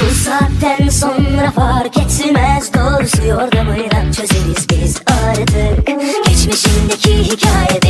Bu saatten sonra fark etmez. Doğrusu yordamıyla çözeriz biz artık. Geçmişindeki hikaye